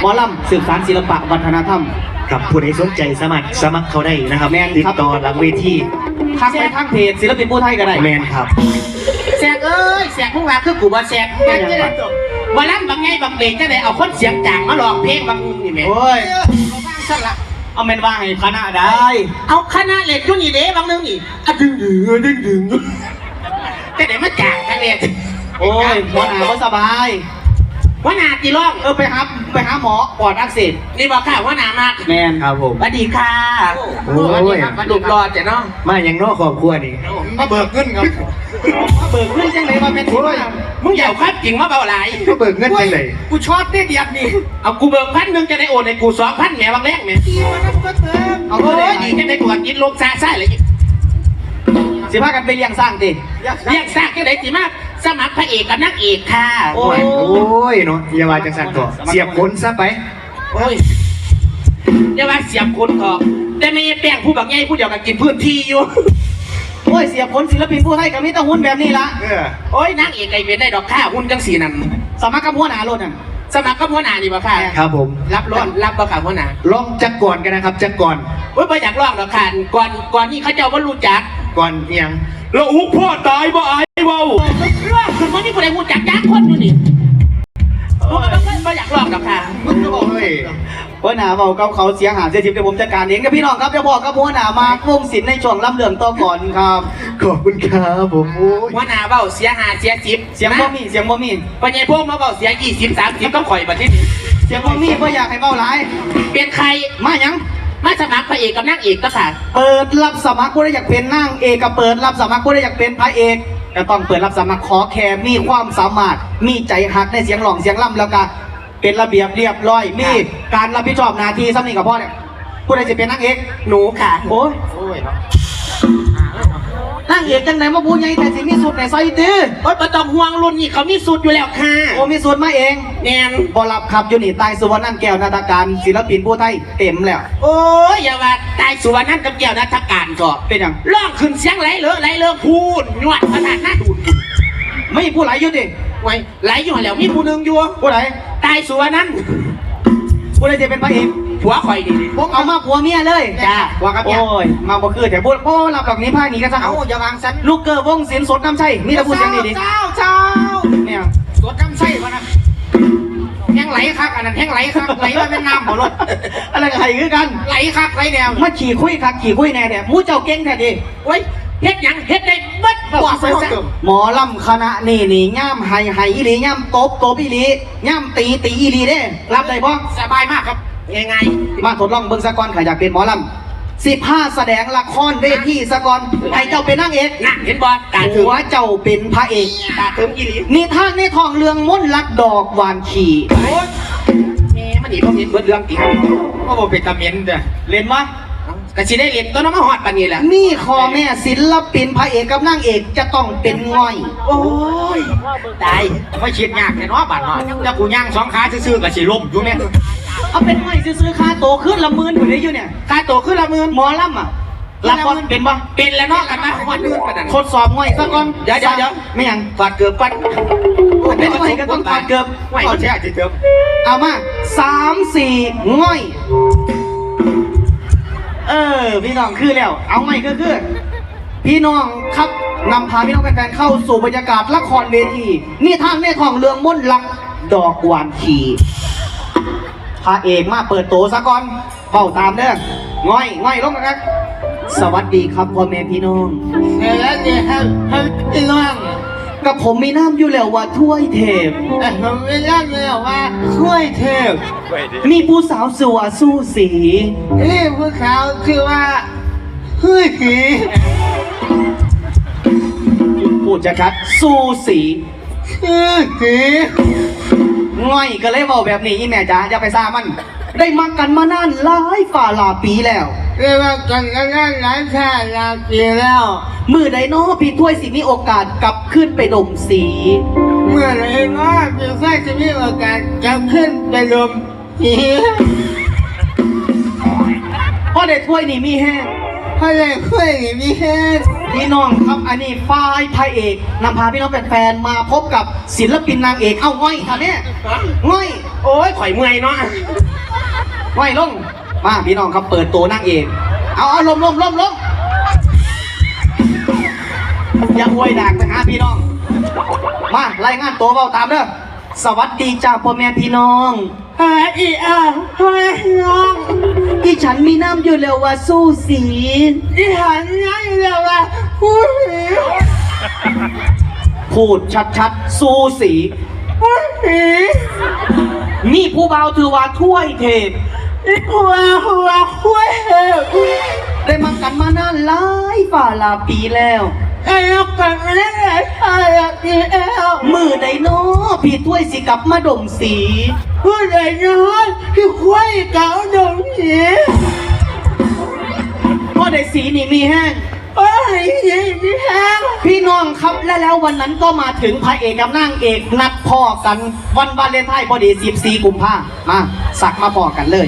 หมอลำสืบสานศิลปะวัฒนธรรม กับผู้ใดสนใจสมัครสมัครเขาได้นะครับแม่นติดครับ ต่อหลังเวทีทักไปทางเพจศิลปินผู้ไทยก็ได้แมนครับ แสกเอ้ยแสกพวกว่าคือกูบ่แสกแม่งจะได้จบบ่ลำบางไงบางเบงจะได้เอาคนเสียงจางมาหลอกเพลงบางนี่แม่โอ้ยเอาบ้างซะละเอาเมนว่าให้คณะได้เอาคณะเหล็กอยู่นี่เด้บางนึงนี่อะดึงดึงดึงดึงจะได้มาจางกันเนี่ยโอ้ยหัวหน้าก็สบาย ว่านาจีร้องเออไปหาไปหาหมอปอดอักเสบนี่บอกข่าวว่านามากแมนครับผมสวัสดีค่ะโอ้ย สวัสดีครับหลุมรอดจ้ะเนาะมาอย่างนอกครอบครัวนี่มาเบิกเงินครับมาเบิกเงินจังเลยมาเป็นที่มามึงอย่าเอาความจริงมาเบาหลายก็เบิกเงินจังเลยกูชอบได้เดียบนี่เอากูเบิกพันหนึ่งจะได้โอนให้กูสองพันแหมบางแรกแหมเอาโอ้เงินยเลยดีจะได้ตรวจยึดโลกซาซ่าเลยสิพากันไปเลี้ยงสร้างติเรียกซากจะได้สิมา สมัครพระเอกกับนักเอกค่ะ โอ้โอ้ยโอ้ยเนาะอย่าว่าจังสันก่อเสียบคนซะไปโอ้ยอย่าว่าเสียบคนเถอะแต่ไม่แป้งผู้บักใหญ่ผู้เดียวกันกินพื้นที่อยู่โอ้ยเสียผลศิลปินผู้ไทยกับมิตรหุ้นแบบนี้ละเออโอ้ยนางเอกไอเวนได้ดอกค่าหุ้นจังสีนั่นสมัครกับหัวหน้ารถน่ะสมัครกับหัวหน้านี่บ่ค่ะ ครับผม รับรถรับบ่ค่ะหัวหน้าลองจักก่อนกันนะครับจักก่อนโอ้ยบ่อยากลองดอกค่ะก่อนก่อนนี่เขาเจ้าว่ารู้จักก่อนเอียง แล้วอุกพ่อตายบ่อายเว้าเรื่องคือมันนี่ผู้ใดรู้จักจักคนอยู่นี่ผมก็บ่บ่อยากลองดอกค่ะ มึงก็บอกเฮ้ยหัวหน้าเบากับเขาเสียหายเสียทิพย์เดี๋ยวผมจัดการเองกับพี่น้องครับเดี๋ยวบอกกับหัวหน้ามาวงศิลป์ในช่วงลำเรื่องต่อก่อนครับ ขอบคุณครับผมโอ้ยหัวหน้าเว้าเสียหาเสียสิบเสียงบ่มีเสียงบ่มีปัญญาพวกมาเว้าเสียยี่สิบสามสิบต้องข่อยบัดนี้เสียงบ่มีเพราะอยากให้เบาหลายเป็นใครมาหยัง มาสมัครพระเอกกับนางเอกก็ค่ะ เปิดรับสมัครผู้ใดอยากเป็นนางเอกกับเปิดรับสมัครผู้ใดอยากเป็นพระเอกก็ต้องเปิดรับสมัครขอแค่มีความสามารถ มีใจหักในเสียงหลองเสียงล่ำแล้วก็เป็นระเบียบเรียบร้อย มีการรับผิดชอบหน้าที่สำนีกับพ่อเนี่ยผู้ใดจะเป็นนางเอกหนูค่ะ โอ้ย นางเอกจังไหนมาพูดไงแต่สิมีสุดในซอยตื้อโอ๊ยบ่ต้องห่วงรุ่นนี้เขามีสูตรอยู่แล้วค่ะโอ้มีสุดมาเองแน่นบอรับครับอยู่นี่ใตายสุวรรณนันแก้วนาฏการศิลปินผู้ไทยเต็มแล้ว โอ้ยอย่าว่าตายสุวรรณนั่นกับแก้วนัทการก็เป็นอย่างร้องขึ้นเสียงไหลเลอะไหลเลอะพูดนวดขนาดหน้าดูดไม่ผู้ไหลอยู่ดิไว้ไหลอยู่หั่นแล้วมีผู้หนึงอยู่ผู้ไหลตายสุวรรณนั่นผู้ใดจะเป็นพระเอก ผัวข่อยดีผมเอามาผัวเมียเลยจ้าว่ากับโอ้เนี่ยยมาบ่คือแต่พูดโอ้รับดอกนี้ผ้านี้ก็จะเอาอย่าวางสันลูกเกอร์วงศิลป์สดน้ำใช่มีแต่พูดเสียงดีเจ้าเจ้าๆเนี่ยสวดกำไส้วะนะแห้งไหลคักอันนั้นแห้งไหลคักไหลมาเป็นน้ำบ่รถอะไรกับใครคือกันไหลคักไหลแนวมาขี่คุยคักขี่คุยแน่เนี่ยมูเจ้าเก่งแท้ดิโอ้ยเฮ็ดหยังเฮ็ดได้เบิดบ่ว่าซะหมอลำคณะนี่นี่ย่ามไห้ไห้อีหลีย่ามตบตบอีหลีย่ามตีตีอีหลีเด้รับได้ปะสบายมากครับ ยังไง มาทดลองเบิ่งสะกอนค่ะอยากเป็นหมอลำสิบห้าแสดงละครเวทีสะกอนให้เจ้าเป็นนางเอกน่ะเห็นบ่ตาถึหังวเจ้าเป็นพระเอกตาถึงอีหลีนี่ทางในทองเรืองม้นลักดอกหวานขี่โอ้ยแม่มันนี่บ่เห็นเบิดเรื่องติก็บอกเป็นตะเมียนจ้ะเล่นมา ก็สิได้เรียนตัวน้ำมาฮอดปานนี้แหละนี่คอแม่ศิลปินพระเอกกับนางเอกจะต้องเป็นง่อย โอ้ยตายไม่คิดยากแค่น้อบาดเนาะแล้วกูย่างสองขาซื่อๆกับสิล้มอยู่เนี่ยเอาเป็นง่อยซื้อๆค่าโตขึ้นละหมื่นอยู่เลยอยู่เนี่ยค่าตัวขึ้นละหมื่นหมอลำอะรับบอลเป็นปะเป็นแล้วเนาะกันมาฮอดเดือนปานนั้นทดสอบง่อยซะก่อนเดี๋ยวเดี๋ยวเดี๋ยวไม่หยังฟาดเกือบปันเป็นง่อยก็ต้องถอดเกือบไหวเอาแช่จิเติมเอามาสามสี่ง่อย เออ พี่น้องคือแล้ว เอาง่อยก็คือ พี่น้องครับนำพาพี่น้องแฟนๆเข้าสู่บรรยากาศละครเวทีนี่ทางในทองเรืองม่นลักดอกหวานขีพระเอกมาเปิดโตซะก่อนเฝ้าตามเด้อง่อยง่อยลงกันครับสวัสดีครับพ่อแม่พี่น้อง แล้วเนี่ยให้ให้พี่น้อง กับผมมีน้ำอยู่แล้วว่าถ้วยเทพเอ้ยผมไม่รักเลยว่าช่วยเทพมีผู้สาวสวยสู้สีนี่พวกเขาคือว่าเฮ้ยผีพูดจะคัดสู้สีคือผี ง่อยก็เลยบอกแบบนี้อีแม่จ๋าอย่าไปซ่ามัน ได้มักกันมานานหลายฝ่าหลายปีแล้ว เรียกว่ากันกันกันหลายชาติหลายปีแล้ว มือใดน้อพี่ถ้วยสิมีโอกาสกลับขึ้นไปดมสี เมื่อไหรก็มีแค่จะมีโอกาสจะขึ้นไปลมผีเพราะในถ้วยนี่มีแห้งเพราะอะไรคุยกับพี่แห้งพี่น้องครับอันนี้ฝ่ายพระเอกนำพาพี่น้องแฟนๆมาพบกับศิลปินนางเอกเอ้าง่อยค่ะเนี่ยง่อย โอ้ยข่อยเมื่อยเนาะ ง่อยลง มาพี่น้องครับเปิดตัวนางเอกเอาเอาลมลมลมลมอย่าอวยดักไปหาพี่น้อง มารายงานตัวเบาตามเด้อสวัสดีจ้าพ่อแม่พี่น้องหาอีอะหาน้องที่ฉันมีน้ำอยู่แล้วว่าสู้สีที่หันนั่งเรียกว่าผู้หญิงพูดชัดๆสู้สีผู้หญิงนี่ผู้เบาถือว่าถ้วยเทพ อีหัวหัวคุ้ยเหวได้มากันมานานหลายฝ่าลาปีแล้วไอ้ลูกกันไม่ได้อะไรอีเอลมือใดโน้พี่ถ้วยสิกลับมาดมสีผู้ใหญ่น้อยที่คุ้ยเก่าดงหญิงเพราะได้สีนี่มีแห้ง โอ้ยพี่แห้งพี่น้องครับและแล้ววันนั้นก็มาถึงพระเอกกับนางเอกนัดพ่อกันวันวาเลนไทน์พอดี14กุมภามาสักมาพอกันเลย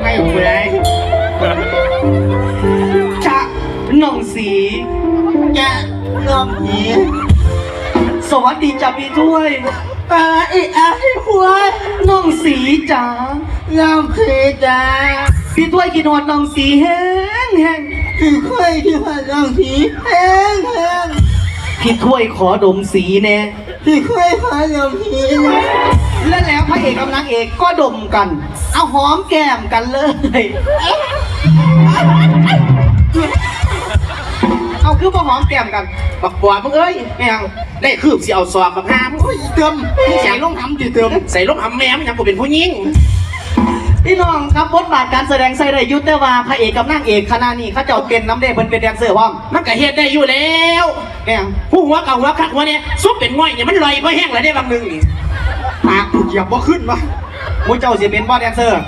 ไม่หูเลยจะน้องสีจะลมหญิงสวัสดีจ้าพี่ถ้วย ปลาอีอาที่คุยน้องสีจ๋าลมคือจ้าพี่ถ้วยกินหอดน้องสีแห้งแห้งคือคุยที่หันลมผีแห้งแห้งพี่ถ้วยขอดมสีแน่ที่คุยหันลมผีนะและแล้วพระเอกกับนางเอกก็ดมกัน เอาหอมแก้มกันเลย เอาคือมาหอมแก้มกันบักบัวมึงเอ้ยไม่เอาได้คืบสิเอาสอบบักหามโอ้ยเติมมึงใส่ลงทำดิเติมใส่ลงทำแม่มึงยังกูเป็นผู้หญิงพี่น้องครับบทบาทการแสดงใส่ได้อยุติว่าพระเอกกับนางเอกคณะนี้เขาเจ้าเป็นน้ำเด้เพิ่นเป็นแดนเซอร์พร้อมมันก็เฮ็ดได้อยู่แล้วไม่เอาผู้หัวเก่าหัวคักหัวเนี่ยซุปเป็นง่อยเนี่ยมันลอยเพราะแห้งแล้วได้บางหนึงนี่ปากกูเหยียบว่าขึ้นวะมุเจ้าสิเป็นบ่แดนเซอร์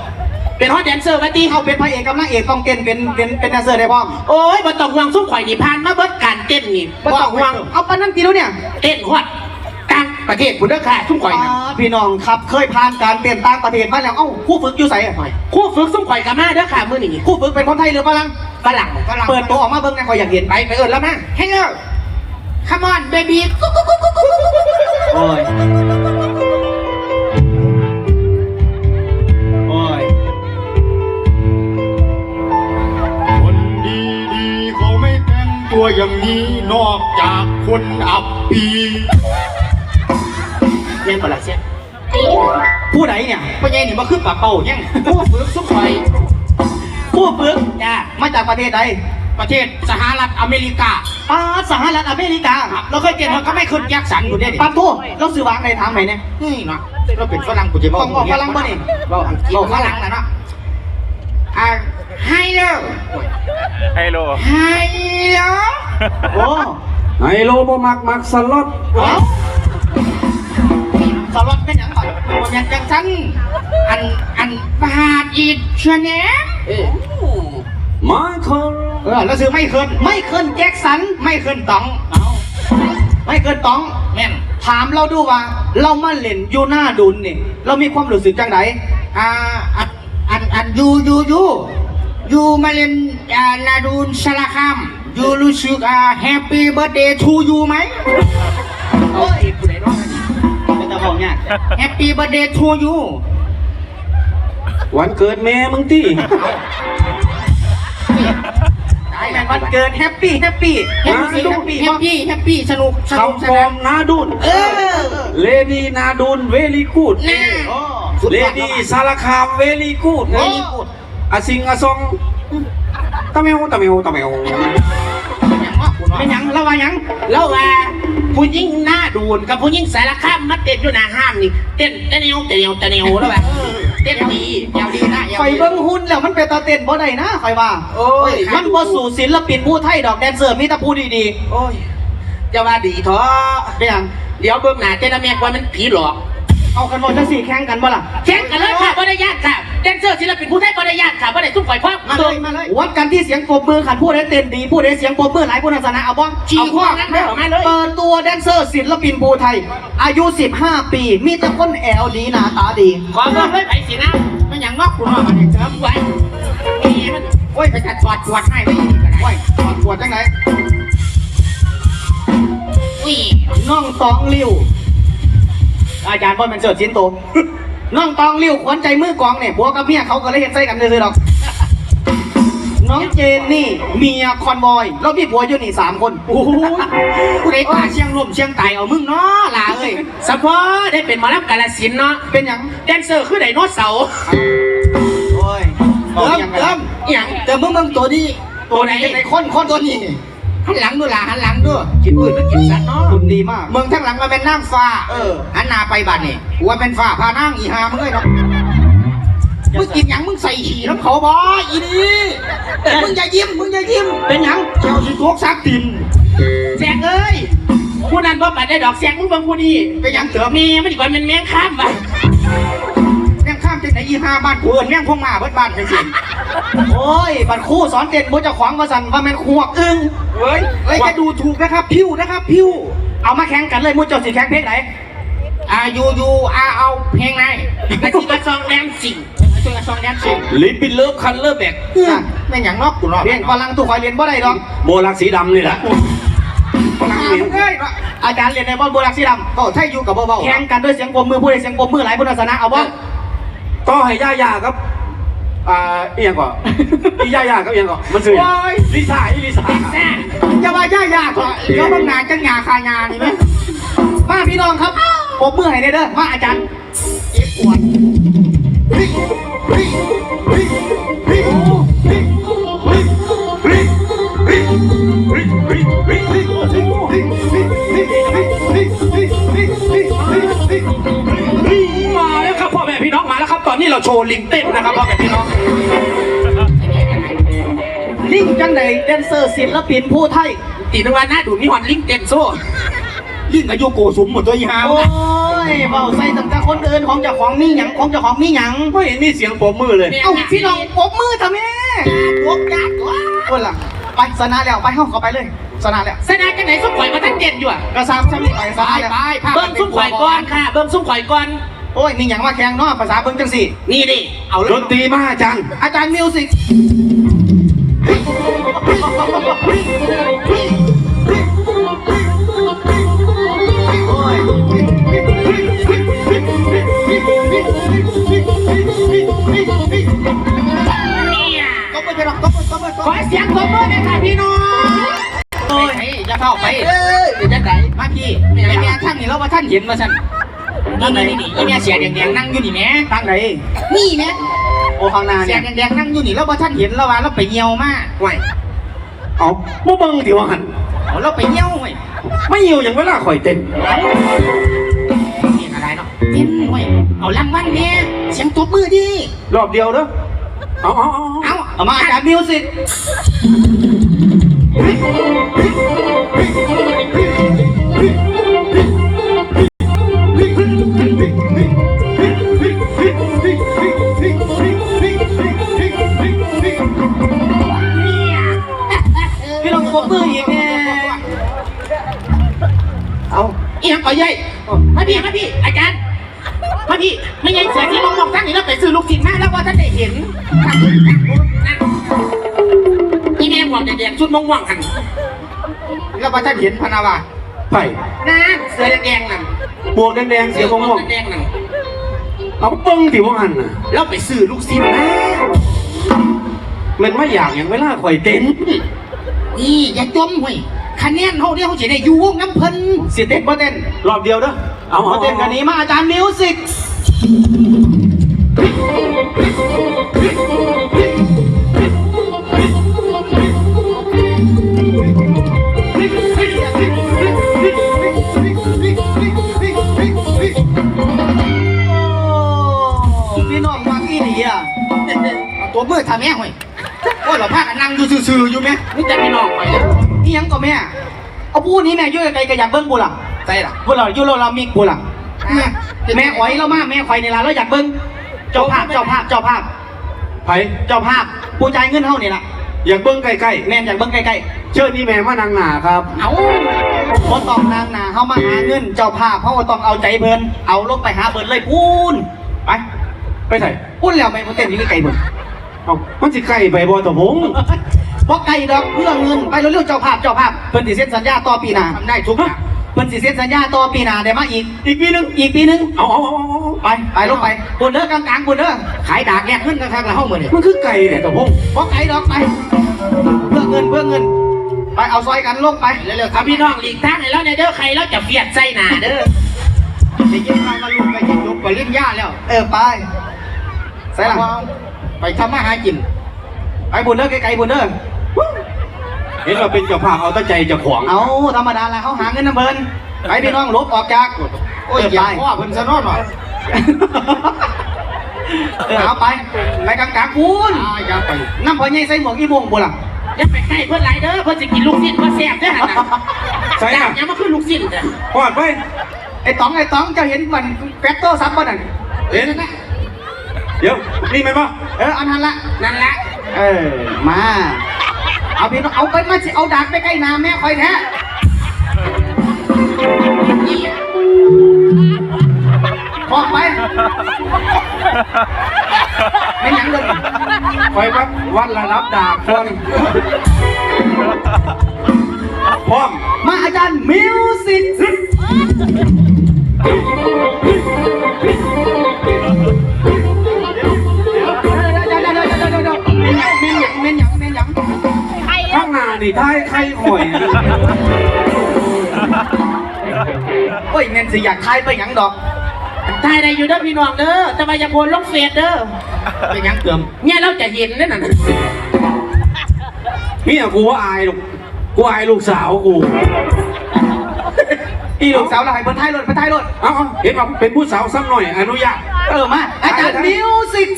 เป็นฮอตแดนเซอร์วะตีเอาเป็นพระเอกกับนางเอกต้องเต้นเป็นเป็นเป็นแดนเซอร์ได้พร้อมโอ้ยบ่ต้องห่วงซุปข่อยนี่ผ่านมาเบิดการเต้นนี่บ่ต้องห่วงเอาปานนั้นกี่รู้เนี่ยเต้นฮอตต่างประเทศพุ่นเด้อค่ะซุปข่อยอ๋นะอพี่น้องครับเคยผ่านการเต้นต่างประเทศมาแล้วเอ้าผู้ฝึกอยู่ไสอะคู่ฝึกซุปข่อยกับมาเด้อค่ะมื้อนี้ผู้ฝึกเป็นคนไทยหรือฝรั่งฝรั่งฝรั่งเปิดตัวออกมาเบิ่งหนะขอยอยากเห็นไปไปเอิญแล้วมา Hello Come on baby โอ้ย ต่งตัวอย่างนี้นอกจากคนอับปีเรียนก่อนละเสียผู้ไหนเนี่ยพ่อใหญ่นี่บ่คือปากเป่ายังคู่ฝึกซุปข่อยผู้ฝึกจ้ามาจากประเทศใดประเทศสหรัฐอเมริกาปาสหรัฐอเมริกาครับเราเคยเจอมันก็ไม่ขึ้นแยกสันอยู่ได้ดิปาโทเราซื้อวางในทางไหนเนี่ยนี่เนาะเราเป็นฝรั่งกูจะบอกต้องบอกฝรั่งบ่นี่บอกอังกฤษฝรั่งนะเนาะ อ่า Hello ไฮโล Hello โอ้ไฮโลบ่มักมักสล็อตเอ้าสล็อตเป็นหยังก่อนผมอยากจังสันอันอันบาดอีกชแนมเออมาคอเออแล้วซื้อไม่ขึ้นไม่เคิลแจ็คสันไม่ขึ้นตองเอาไม่เคิลต้องแม่นถามเราดูว่า เรามาเล่นอยู่หน้าดุลนี่เรามีความรู้สึกจังไดอ่าอันอันอันยูยูยู ยูมาเล่นอ่านาดูนสารคามยูรู้สึกอ่าแฮปปี้เบิร์ดเดย์ทูยูไหมโอ้ยผู้ใดร้องอันนี้เป็นตาบอกยากแฮปปี้เบิร์ดเดย์ทูยูวันเกิดแม่มึงที่ได้แม่แม่นนวัวันนเกิดแฮปปี้แฮปปี้แฮปปี้แฮปปี้แฮปปี้แฮปปี้สนุกสนุกสคำฟอนาร์นมนาดุนเออเลดี้นาดุนเวลีกูดน่าโอ้เลดี้สารคามเวลีกูดเฮ้ยพูด อาสิงอาซองตะเมวตะเมวตะเมวไม่หยังระวังหยังแล้วว่าผู้หญิงหน้าดูนกับผู้หญิงสารคามมาเต้นอยู่หน้าห้ามนี่เต้นเต้นเนียวเต้นเนียวเต้นเนียวแล้วแบบเต้นดียาวดีนะยาวไฟดี เบิ้งหุ่นแล้วมันเป็นตาเต้นบ่ได้นะไฟว่าโอ้ย มันบ่สู่ศิลปินผู้ไทยดอกแดนเซอร์มีแต่ผู้ดีโอ้ยจะว่าดีเถอะๆเป็นหยังเดี๋ยวเบื้องหน้าเจ้าแม่กว่ามันผีหลอกเอากันหมดจะสี่แข่งกันบ่ล่ะ แข่งกันเลยค่ะบริยา บริยานค่ะบ่ได้ทุกฝ่ายความมาเลยมาเลยวัดกันที่เสียงปรบมือขันพูดได้เต้นดีพูดได้เสียงปรบมือหลายผู้นัสนะเอาบ้างชี้เอาข้อข้อนั้นเด้อมาเลยเปิดตัวแดนเซอร์ศิลปินภูไทย อายุ 15 ปี มีแต่คนแอลดีหน้าตาดีขอบอกเลยไผ่สีน้ไม่หยังนอกกูนอกมาเนี่ยเจิมำไว้เอ้มันโอ้ยไปจัดจอดจวดให้ไม่ดีก็ได้โอ้ยถอดขวดจังไหนอุ้ยน้องตองลิ้วอาจารย์บอลมันเสิร์ชชิ้นโต น้องตองลิ้วขวัญใจมือกองเนี่ยผัวกับเมียเขาก็เลยเห็นใส่กันเลยๆหรอก น้องเจนนี่เมียคอนบอย แล้วพี่ผัวอยู่นี่สามคนโอ้โหกูได้ตาเชียงลมเชียงไตเอามึงเนาะล่ะเอ้ยสะพอได้เป็นหมอลำกาลสินธุ์เนาะเป็นหยังแดนเซอร์คือไดโนเสาร์โอ้ยเติมเติมอหย่างเติมมึงมึงตัวนี้ตัวไหน ในคนคนตัวนี้ หันหลังดูล่ะหันหลังดูกินปืนแล้วกินสัตว์เนาะคุณดีมาก มึงทั้งหลังมาเป็นนางฟ้าเออหันหน้าไปบัดนี่กูว่าเป็นฟ้าพานางอีหามึงเอ้ยเนาะมึงกินหยังมึงใส่ฉี่น้ำเขาบ่อีนี่มึงอย่ายิ้มมึงอย่ายิ้มเป็นหยังเจ้าสิทวกซักตินแซงเอ้ยผู้นั้นบ่ปัดได้ดอกแซงมึงเบิ่งผู้นี้เป็นหยังเติมมีมันดีกว่ามันแมงข้ามไป อีหาบ้านกูเอิ้นแม่งพงมาเบิดบ้านจังซี่โอ้ยบัตรคู่สอนเต้นบุจะขวางมาสั่นว่าแม่นขวกอึ้งเฮ้ยเฮ้ยจะดูถูกนะครับพิ้วนะครับพิ้วเอามาแข่งกันเลยมุเจ้าสิแข่งเพลงไหนอ่ายูยูอาเอาเพลงไหนกระชิกระซองแดนสิ่งช่วยกันซองแดนซิ่งลิปปินเลิฟคันเลอร์แบกแม่งหยังนอกกูเนาะเพลงฝรั่งตุกคอยเรียนบ่ได้หรอกโบลักสีดำนี่แหละฝรั่งเรียนเอ้ยเนาะอาจารย์เรียนในบอลโบราณสีดก็ไทยอยู่กับเบาำแข่งกันด้วยเสียงปรบมือผู้ใดเสียงปรบมือหลายพุทธศาสนาเอาบ่ ก็ให้ย่าย่าครับอ่าเอียงก่อนอีย่าย่าครับเอียงก่อนมันสื่อลิซ่าอีลิซ่าแซ่ๆอย่าว่าย่าย่าเถอะเดี๋ยวบางนานจังงาคายานี่ไหมมาพี่น้องครับปรบมือให้ได้เด้อมาอาจารย์เจ็บปวดมา นนี้เราโชว์ลิงเต้นนะครับพ่อแม่พี่น้องลิงจังใดแดนเซอร์ศิลปินผู้ไทยตีนวันหน้าดูนี่หอนลิงเต็มโซ่ยิ่งอายุโกสุมหมดตัวอีหามโอ้ยเบาใส่ตั้งแต่คนอื่นของเจ้าของมีหยังของเจ้าของมีหยังไม่เห็นมีเสียงปรบมือเลยเอ้าพี่น้องปรบมือทำไมพวกยากตัวคนละไปสนาแล้วไปห้องเขาไปเลยสนาแล้วสนานจังไหนซุ้มข่อยมาตั้งเด่นอยู่อะกระซามซ้ำนี่ไปสไปนาแล้วไปพาเบิ่งซุ้มข่อยก่อนค่ะเบิ่งซุ้มข่อยก่อน โอ้ย มีหยังมาแข่งเนาะภาษาเบิ่งจังสี่ นี่ดิ เอาเลดยนตรีมาอาจารย์อาจารย์มิวสิกโอ้ยเนี่ยต้องไปหรอกต้องไปต้องไปต้องขอเสียงปรบมือหน่อยค่ะพี่น้องโอ้ยอย่าเข้าไปเอ้ยเดี๋ยวจะไหนมาพี่ไอ้แม่ท่านนี่แล้วว่าท่านเห็นมาท่าน นี่นี่นี่ไอ้แม่เสียแดงๆนั่งอยู่นี่แม่ตั้งไหนนี่แม่โอ้ข้างหน้าเสีเนี่ยยแดงๆนั่งอยู่นี่แล้วว่าท่านเห็นแล้วว่าเราไปเหี่ยวมาไหวเอาบ่เบิ่งที่ว่าหันเอาเราไปเหี่ยวเว้ยไม่อยู่อย่างเวลาข่อยเต้นนี่อะไรเนาะเต้นเว้ยเอาลังวันเนี่ยเสียงตบมือดิรอบเดียวเด้อเอาเอาเอาเอาเอาเอามาอาจารย์มิวสิก มืออีกแน่เอาอีหยังก่อยใหญ่มาพี่มาพี่ อาจารย์มาพี่ไม่ยังเสียที่มองมองท่านนี่แล้วไปซื้อลูกชิ้นมาแล้วว่าท่านได้เห็นนั่นนี่แม่บอกแดงๆชุดม่วงๆหันแล้วว่าท่านเห็นพนาวาไปนั่นเสื้อแดงๆนั่นบวกแดงๆเสียงม่วงแดงๆนั่นๆเอาเบิ่งที่ว่าหันน่ะแล้วไปซื้อลูกชิ้นมามันไม่อยากอย่างเวลาข่อยเต้น นี่อย่าจมเว้ยคะแนนเขาเนี่ยเขาจะได้อยู่วงน้ำเพิ่นสิเต้นบ่เต้นรอบเดียวเด้อเอาบ่เอาเต้นกันนี้มาอาจารย์มิวสิกพี่น้องมักอีหลีอะเอาตัวมือทำแม่เว้ยโอ้ยเราพากันนั่งอยู่ซื่อๆอยู่ไหมนี่จะพี่น้องไปอีหยังก็แม่เอาพูดนี้แม่อยุ่ไกลๆก็อยากเบิ้งกูล่ะใจล่ะกูล่ะอยุ่โรลามิกกูล่ะอะแม่อ้อยเรามาแม่ข่อยในร้านเราอยากเบิ่งเจ้าภาพเจ้าภาพเจ้าภาพไผเจ้าภาพผู้จ่ายเงินเฮานี่ล่ะอยากเบิ้งใกล้แม่นอยากเบิ่งใกล้ๆเชิญนี่แม่มานางหนาครับๆเอาบ่ต้องนางหนาเฮามาหาเงินเจ้าภาพเฮาก็ต้องเอาใจเพิ่นเอาลงไปหาเพิ่นเลยพูนไปไปใส่พูนแล้วไม่บ่เต้นอยู่ใกล้ๆเพิ่น เอามันสิใกล้ไปบ่ตะพงเพราะไกลดอกเพื่อเงินไปเร็วๆเจ้าภาพเจ้าภาพเพิ่นสิเซ็นสัญญาต่อปีหน้าทำได้ทุกอย่างเพิ่นสิเซ็นสัญญาต่อปีหน้าได้มาอีก อีกปีหนึงอีกปีหนึงเอาเอาเอาเอาเอาไปไปลงไปบุญเด้อกลางๆบุญเด้อขายดากแลกเงินกันครับแล้วเฮามื้อนี้มันคือไก่เนี่ยตะพงเพราะไกลดอกไป เพื่อเงินเพื่อเงิน ไปเอาซอยกันลงไปเร็วๆคเอารับพี่น้องหลีกทางให้แล้วเนี่ยเด้อใครแล้วจะเฟียดใส่หนาเด้อได้ยินมามาลุงไปยินยกปริญญาแล้ว เออไปใส่หลัง ไปทำมาหากินไปบุญเด้อไกลๆบุญเด้อเห็นว่าเป็นเจ้าภาพเอาแตั้ใจเจะขวางเอาธรรมดาละเขาหาเงินน้ำเบินไปพี่น้องลบออกจากโอ้ยอย่าพ่อเพิ่นซะเนอนหน่อยเออเอาไปไปกลางๆคุณอ่าอย่าไปน้ำพอใหญ่ใส่หมวกอีบงบุล่ะอย่าไปใกล้เพื่อนไรเด้อเพื่อนจะกินลูกชิ้นเพื่อแซ่บเด้อหั่นน่ะใส่ดาอะบยังมาขึ้นลูกชิ้นเด้อพอดไปไอ้ต๋องไอ้ต๋องเจะเห็นมันแฟตโต้ซับบ่นั่นเห็น เดี๋ยวนี่ไหมนปะเอออันนั้นละนั่นแหละเออมาเอาพี่น้องเอาไปมาสิเอาดากไปใกล้น้ำแม่คอยแท้พอกไปไม่หยังเลยคอยวัดวัดระดับดาบคน มนสิอยากทายไปหยังดอกทายได้อยู่เด้อพี่น้องเด้อแต่ว่าอย่าโพนลงเฟซเด้อเป็นหยังเติมเนี่ยเราจะเห็นนั่นน่ะเมียกูว่าอายลูกกูอายลูกสาวกู อีลูกสาวเราให้เพิ่นทายรถเพิ่นทายรถเอาเอาเห็นว่าเป็นผู้สาวซ้ำหน่อยอนุญาต เออมาอาจารย์มิวสิก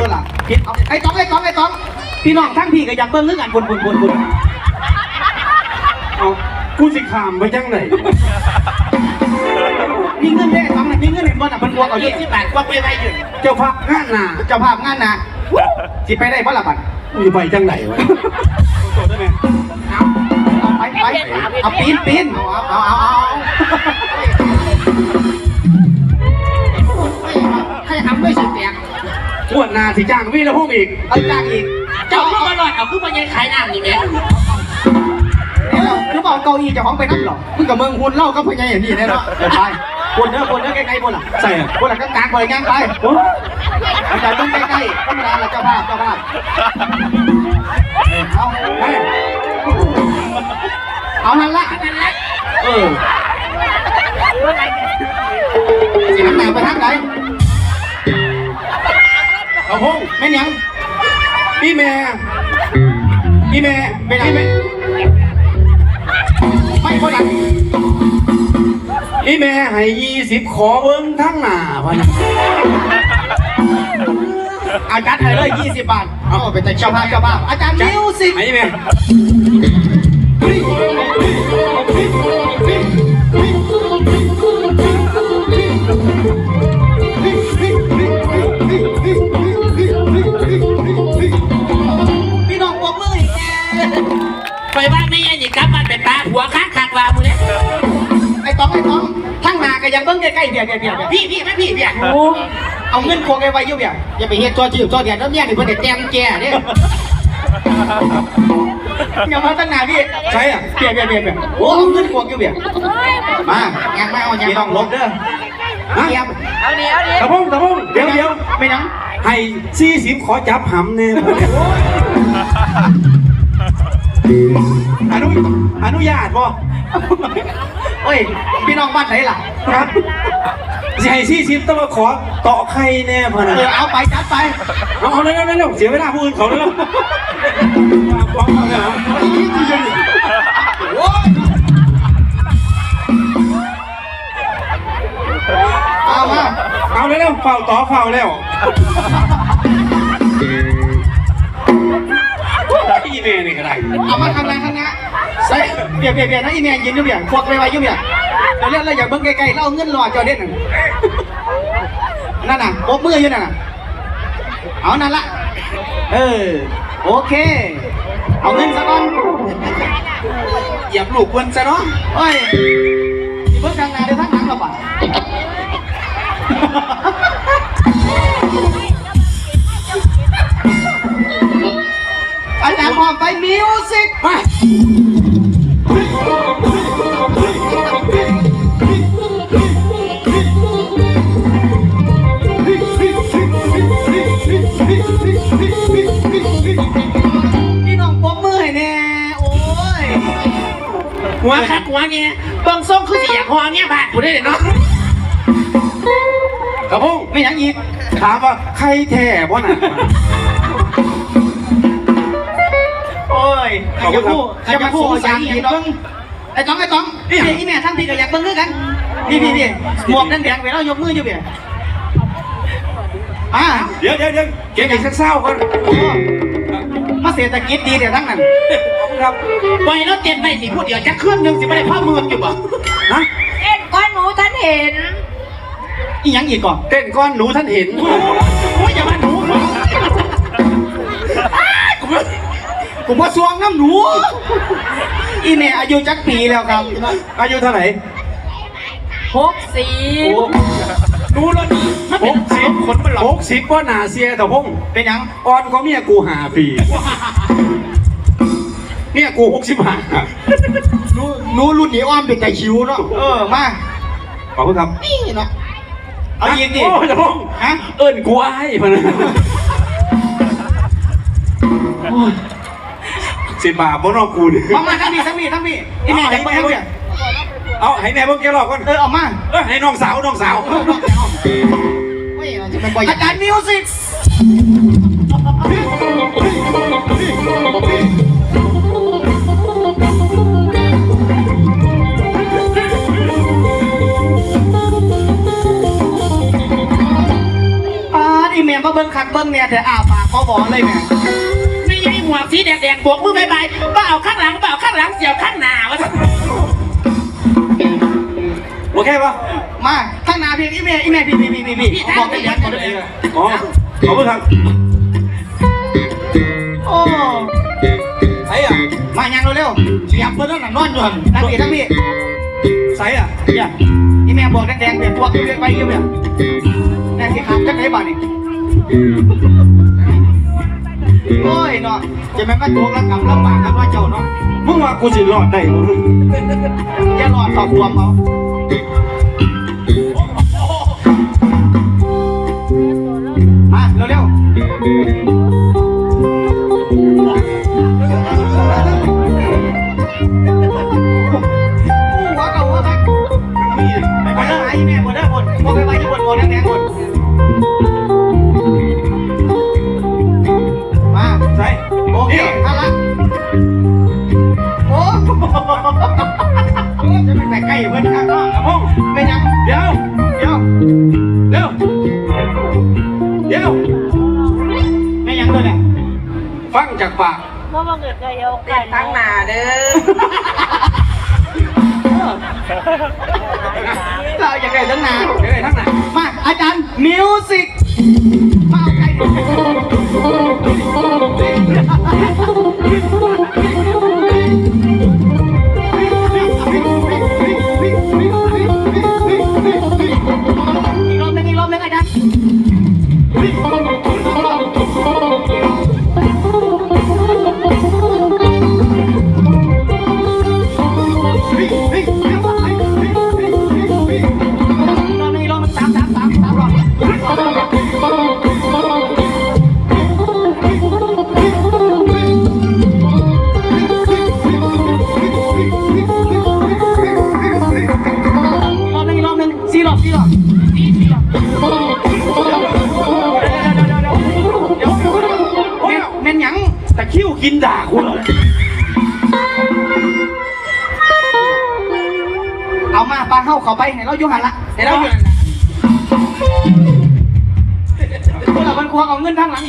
ตัวละพี่เอาไอ้ต้องไอ้ต้องไอ้ต้องพี่น้องทั้งพี่ก็อยากเบิ่งคือกันบุญบุญบุญบุญเอากูสิขามไปจังไหนมีเงินได้ต้องนะมีเงินเห็นบ่น่ะเพิ่นบวกเอาเยยี่อะสิบบาทกว่าไปไว้อยู่เจ้าภาพงานหนาเจ้าภาพงานนะสิไปได้บ่ล่ะบัดกูจะไปจังไหนวะโทษได้ไหมเอาไปไปเอาปีนปีนเอาเอาเอาเอาให้ทำด้วยสิแตก งวดหนาสิจ้างวีละพงษ์อีกเอาจ้างอีกเจ้าลูกมาหน่อยเอาขึ้นมายังขายน้ำนี่แม่เนี่ยเราคือบ่เอาเก้าอี้เจ้าของไปนั่งหรอมึงกับมึงหุ่นเล่าก็พยายามนี่แน่เนาะเดินไปบนเด้อบนเด้อใกล้ๆบนล่ะใส่อะบนล่ะกลางๆบนล่ะย่างไปโอ้อาจารย์ต้องใกล้ๆธรรมดาละเจ้าภาพเจ้าภาพเอาเฮ้ยเอานั่นละนั่นแหละเออสิน้ำหนักไปทางไหน เอาพงษ์แม่นหยังอีแม่อีแม่เป็นหยังอีแม่ไม่คนหลังอีแม่ให้ยี่สิบขอเบิ้งทั้งหน้าพะนะอาจารย์ให้เลย20บาท เอาไปแต่เจ้าภาพเจ้าภาพอาจารย์มิวสิกไอ้แม่ ทั้งหนาก็ยังเบิ่งใกล้ๆเบียร์เบียร์เบียร์เบียร์พี่พี่ไม่พี่พี่เอาเงินควงไว้ไว้อยู่เบียร์อย่าไปเฮ็ดตัวจีบตัวเดียดแล้วเนี่ยนี่เพิ่นได้แต้มแก่เด้อย่ามาตั้งหนาพี่ใช่อะเบียร์เบียร์เบียร์เบียร์โอ้เอาเงินควงอยู่เบียร์มายังไม่เอายังพี่น้องลบเด้อฮะเทียบตะพงตะพงเดี๋ยวเดี๋ยวไม่นังให้สี่สิบขอจับหำแน่พะเนี่ย อนุอนุญาตบ่เอ้ย พี่น้องบ้านไหนล่ะครับใหญ่ซี่ชิปต้องมาขอต่อใครแน่พอนะเอเอาไปจัดไปเอาเอาเร็วเร็วเสียเวลาผู้อื่เขาเร็วฟ้อาเนี่เอามาเเร็วเฝ้าต่อเฝ้าแล้ว อีเมนี่ก็ได้เอามาทำอะไรข้างหน้าใส่เบียดเบียดเบียดนะอีเมียยืนอยู่เบียดพวกไปไว้อยู่เบียดเดี๋ยวเล่นเรอย่าเบิ่งไกลๆแล้วเอาเงินรอจอเด่นนั่นนั่นน่ะโบกมืออยู่นั่นน่ะเอานั่นละเออโอเค เอาเงินซะก่อนเหยียบลูกเพิ่นซะเนาะโอ้ยเบิ่งทางหน้าเดี๋ยวทางหลังเราปะ อาจารย์พร้อมไปมิวสิกมาพี่น้องปรบมือให้แน่โอ้ยหัวคักหัวเนี่ยเบิ่งทรงคือสิอยากหัวเนี่ยบาดกูได้เลยเนาะครับผมไม่หยังอีกถามว่าใครแท้บ่น่ะ ยขอบจะคุณครับพูดจะพูดอยากเห็นเบิ้งไอ้ต้องไอ้ต้องพี่อีแม่ทั้งพี่ก็อยากเบิ้งด้วยกันพี่พี่พี่หมวกแดงๆไปแล้วยกมืออยู่เบี้ยอ่าเดี๋ยวเดี๋ยวเดี๋ยวเก็บอีกสักเศร้าก่อนโอ้มาเศรษฐกิจดีเดี๋ยวทั้งนั้นครับปล่อยแล้วเต้นไปสิพูดเดี๋ยวจะเครื่องหนึงสิไม่ได้พ่อมืออยู่บ่นะเอ็ดก้อนหนูท่านเห็นอีหยังอีกก่อนเต้นก้อนหนูท่านเห็นโอ้ยอย่ามาหนูห นูผมว่าสวงน้ำหนู อีแม่อายุจักปีแล้วครับ อายุเท่าไหร่หกสี่หนูรถมันเป็นเสียงขนมันหลหอกกสิบว่าหนาเสียแต่พงเป็นหยังอ่อนก็เมียกูหาปีเมียกูหกสิบห้าหนูหนูรุ่นนี้อ้อมเป็นใจคิ้วเนาะเออมาขอบคุณครับนี่เนาะเอาอีกดิโอ้ยแต่พงฮะเอิ้นกูไอ้พะนะโอ้ย สิบบาทบ่นอกกูนี่มามาทั้งพี่ทั้งพี่ทั้งพี่อีแม่อยากเบิ้งทั้งพี่เอาให้แม่เบิ่งแกหลอกก่อนเออเอามาเอ้ยให้น้องสาวน้องสาวอาจารย์มิวสิกอ่าอีเมลมาเบิ้งคักเบิ้งเนี่ยแต่อาปากเขาบอกเลยแม่ ไม่ใช่หัวสีแดงๆบวกมือบายบายเปล่าข้างหลังเปล่าข้างหลังเสียวข้างหน้าวะโอเคปะมาข้างหน้าพี่อีเมลอีเมลพี่พี่พี่พี่พี่บอกได้ยังบอกได้ยังอ๋อขอบคุณครับโอ้ใส่อะมายังเร็วๆเสียบเพิ่นนั่นน่ะนอนอยู่หั่นทั้งพี่ทั้งพี่ใส่อะเนี่ยอีแม่บอกแดงๆเปลี่ยนพวกเรียกไปอยู่เนี่ยแน่ที่ขาดจักไหนบ้านี่ โอ้ยเนาะจะแม่นก็ทวงแล้วกำลำบากกันว่าเจ้าเนาะมึงว่ากูสิรอดได้บ่อย่ารอดต่อความเขามา ล้เพื่อนข้างนอกครับผมเป็นยังเดี๋ยวเดี๋ยวเดี๋ยวเดี๋ยวไม่ยังเลยเนี่ยฟังจากปากเมื่อวันเกิดก็ยกไก่ตั้งหนาเด้อเราอยากได้ตั้งนานเดี๋ยวไอ้ทั้งนั้นมาอาจารย์มิวสิกมาเอาไก่อีก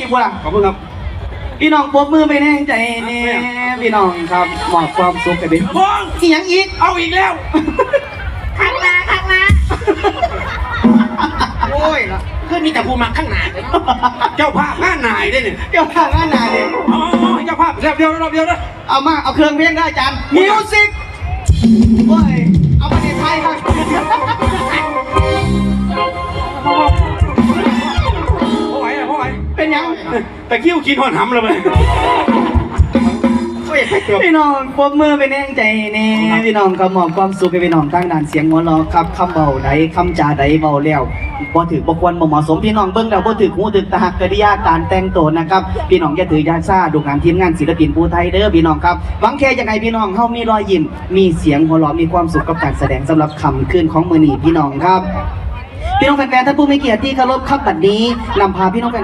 อาเงินทางหลังอีกบ่ล่ะขอบคุณครับพี่น้องปรบมือไปแน่ใจเนี่ยพี่น้องครับมอบความสุขกันดิพงอีหยังอีกเอาอีกแล้วข้างหน้าข้างหน้าโอ้ยนะคือมีแต่ผู้มาข้างหน้าเลยเจ้าภาพงานนายได้เนี่ยเกี่ยวกับงานหนาเลยอ๋อเจ้าภาพรอบเดียวรอบเดียวนะเอามาเอาเครื่องเพลงได้อาจารย์มิวสิกโอ้ยเอาประเทศไทยครับ เป็นหยังแต่คิ้วกินหอนหำเลยไปพี่น้องปรบมือไปแน่ใจเนี่ยพี่น้องครับมอบความสุขให้พี่น้องทางด้านเสียงหัวเราะครับคำเบาใดคำจาใดเบาแล้วบ่ถือบ่ควรบ่เหมาะสมพี่น้องเบิ่งแล้วบ่ถือหูถือตาหักกริยาการแต่งตัวนะครับพี่น้องอย่าถือยาซ่าดูงานทีมงานศิลปินผู้ไทยเด้อพี่น้องครับหวังแค่ยังไงพี่น้องเฮามีรอยยิ้มมีเสียงหัวเราะมีความสุขกับการแสดงสำหรับค่ำคืนของมื้อนี้พี่น้องครับพี่น้องแฟนๆท่านผู้มีเกียรติที่เคารพครับบัดนี้นำพาพี่น้องแฟนๆ